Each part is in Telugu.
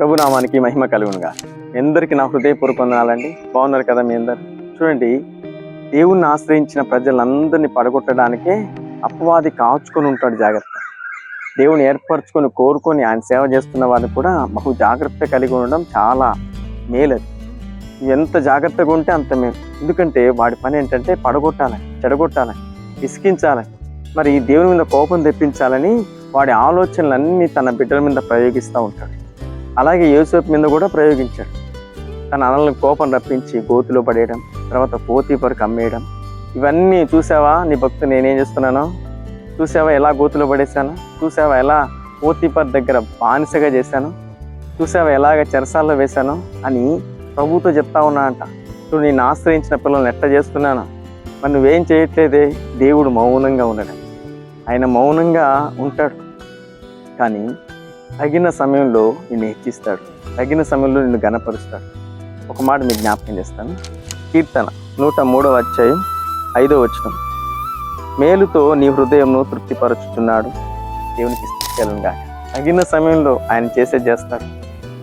ప్రభునామానికి మహిమ కలుగునుగా. ఎందరికి నా హృదయపూర్వక వందనాలండి. బాగున్నారు కదా మీ అందరు? చూడండి దేవుణ్ణి ఆశ్రయించిన ప్రజలందరినీ పడగొట్టడానికే అపవాది కాచుకొని ఉంటాడు జాగ్రత్త. దేవుని ఏర్పరచుకొని కోరుకొని ఆయన సేవ చేస్తున్న వారిని కూడా బహు జాగ్రత్త కలిగి ఉండడం చాలా మేలది ఎంత జాగ్రత్తగా ఉంటే అంత మేలు. ఎందుకంటే వాడి పని ఏంటంటే పడగొట్టాలని చెడగొట్టాలని ఇసికించాలని మరి దేవుని మీద కోపం తెప్పించాలని వాడి ఆలోచనలన్నీ తన బిడ్డల మీద ప్రయోగిస్తూ ఉంటాడు. అలాగే యోసేపు మీద కూడా ప్రయోగించాడు. తన అనలను కోపం రప్పించి గోతిలో పడేయడం తర్వాత పోతీపరకు అమ్మేయడం. ఇవన్నీ చూసావా నీ భక్తు నేనేం చేస్తున్నానో? చూసావా ఎలా గోతిలో పడేశాను? చూసావా ఎలా పోతీపర్ దగ్గర బానిసగా చేశాను? చూసావా ఎలాగ చెరసాల్లో వేశాను? అని ప్రభుతో చెప్తా ఉన్నా అంట. నువ్వు నేను ఆశ్రయించిన పిల్లల్ని ఎట్ట చేస్తున్నాను? మరి నువ్వేం చేయట్లేదే? దేవుడు మౌనంగా ఉన్నాడు ఆయన మౌనంగా ఉంటాడు. కానీ తగిన సమయంలో నిన్ను హెచ్చిస్తాడు. తగిన సమయంలో నిన్ను గనపరుస్తాడు ఒక మాట మీకు జ్ఞాపకం చేస్తాను. కీర్తన నూట మూడవ అధ్యాయం ఐదో వచనం. మేలుతో నీ హృదయంను తృప్తిపరుచుతున్నాడు దేవునికి స్థితిగా తగిన సమయంలో ఆయన చేసే చేస్తాడు.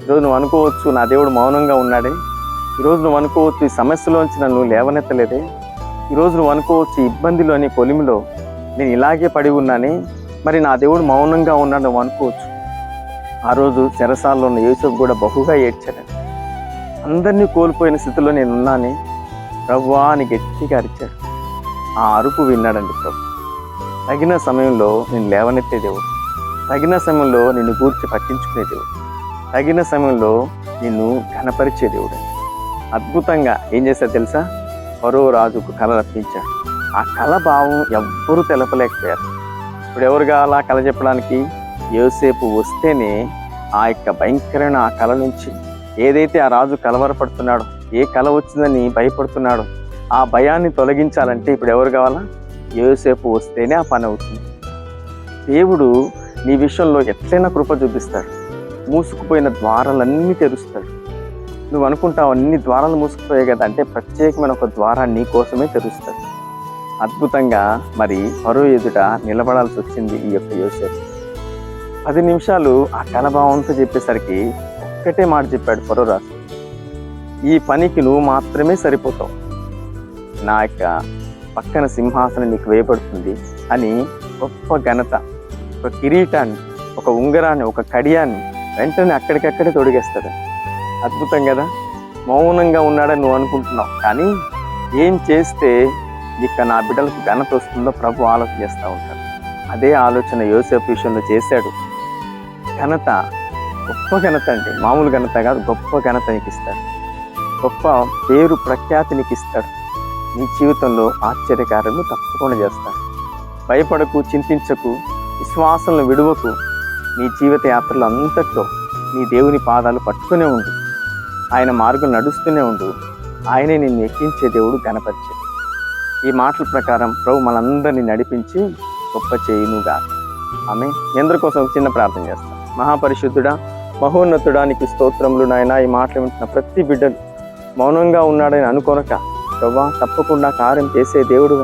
ఈరోజు నువ్వు అనుకోవచ్చు నా దేవుడు మౌనంగా ఉన్నాడే. ఈరోజు నువ్వు అనుకోవచ్చు ఈ సమస్యలోంచి నన్ను లేవనెత్తలేదే. ఈరోజు నువ్వు అనుకోవచ్చు ఈ ఇబ్బందిలోని కొలిమిలో నేను ఇలాగే పడి ఉన్నానే. మరి నా దేవుడు మౌనంగా ఉన్నాడు నువ్వు అనుకోవచ్చు. ఆ రోజు చెరసాల్లో ఉన్న యేసుకు కూడా బహుగా ఏడ్చాడు అందరినీ కోల్పోయిన స్థితిలో నేను ఉన్నానే ప్రభువా అని గట్టిగా అరిచాడు. ఆ అరుపు విన్నాడండి ప్రభు. తగిన సమయంలో నేను లేవనెత్తే దేవుడు. తగిన సమయంలో నిన్ను గూర్చి పట్టించుకునే దేవుడు. తగిన సమయంలో నిన్ను ఘనపరిచే దేవుడు. అద్భుతంగా ఏం చేశాడు తెలుసా? పరో రాజుకు కళ రప్పించాడు. ఆ కళ భావం ఎవ్వరూ తెలపలేకపోయారు. ఇప్పుడు ఎవరు కావాలా కళ చెప్పడానికి? యోసేపు వస్తేనే ఆ యొక్క భయంకరమైన ఆ కళ నుంచి ఏదైతే ఆ రాజు కలవరపడుతున్నాడో ఏ కళ వచ్చిందని భయపడుతున్నాడో ఆ భయాన్ని తొలగించాలంటే ఇప్పుడు ఎవరు కావాలా? యోసేపు వస్తేనే ఆ పని అవుతుంది. దేవుడు నీ విషయంలో ఎట్లయినా కృప చూపిస్తాడు. మూసుకుపోయిన ద్వారాలన్నీ తెరుస్తాడు. నువ్వు అనుకుంటావు అన్ని ద్వారాలు మూసుకుపోయాయి కదా అంటే ప్రత్యేకమైన ఒక ద్వారాన్ని కోసమే తెరుస్తాడు. అద్భుతంగా మరి పరువు ఎదుట నిలబడాల్సి వచ్చింది ఈ యొక్క యోసేపు. పది నిమిషాలు ఆ కనభావంతో చెప్పేసరికి ఒక్కటే మాట చెప్పాడు పరోరాజు ఈ పనికి నువ్వు మాత్రమే సరిపోతావు. నా యొక్క పక్కన సింహాసనం నీకు వేయబడుతుంది అని గొప్ప ఘనత ఒక కిరీటాన్ని ఒక ఉంగరాన్ని ఒక కడియాన్ని వెంటనే అక్కడికక్కడే తొడిగేస్తాడు. అద్భుతం కదా? మౌనంగా ఉన్నాడని నువ్వు అనుకుంటున్నావు. కానీ ఏం చేస్తే ఇక నా బిడ్డలకు ఘనత వస్తుందో ప్రభు ఆలోచన చేస్తూ ఉంటాడు. అదే ఆలోచన యోసేపు విషయంలో చేశాడు. ఘనత గొప్ప ఘనత అంటే మామూలు ఘనత కాదు గొప్ప ఘనత నీకు ఇస్తాడు గొప్ప పేరు ప్రఖ్యాతి నీకు ఇస్తాడు నీ జీవితంలో ఆశ్చర్యకార్యము తప్పకుండా చేస్తాడు భయపడకు చింతించకు విశ్వాసంలో విడువకు నీ జీవిత యాత్రలు అంతట్లో నీ దేవుని పాదాలు పట్టుకునే ఉండు. ఆయన మార్గం నడుస్తూనే ఉండు. ఆయనే నిన్ను ఎక్కించే దేవుడు గణపరిచే ఈ మాటల ప్రకారం ప్రభు మనందరినీ నడిపించి గొప్ప చేయునుగా ఆమె మీ అందరి కోసం చిన్న ప్రార్థన చేస్తాను మహాపరిశుద్ధుడా మహోన్నతుడా నీకు స్తోత్రములు నాయన. ఈ మాటలు వింటున్న ప్రతి బిడ్డలు మౌనంగా ఉన్నాడని అనుకోనక ప్రవ్వా తప్పకుండా కార్యం చేసే దేవుడు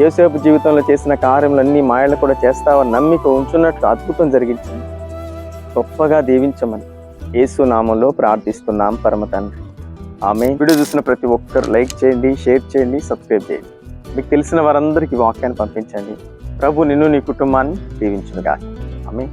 యోసేపు జీవితంలో చేసిన కార్యములన్నీ మాయలు కూడా చేస్తావని నమ్మిక ఉంచున్నట్లు అద్భుతం జరిగించింది. గొప్పగా దీవించమని యేసు నామంలో ప్రార్థిస్తున్నాం పరమ తండ్రి. ఆమె వీడియో చూసిన ప్రతి ఒక్కరు లైక్ చేయండి షేర్ చేయండి సబ్స్క్రైబ్ చేయండి. మీకు తెలిసిన వారందరికీ వాక్యాన్ని పంపించండి. ప్రభు నిన్ను నీ కుటుంబాన్ని దీవించునుగా ఆమె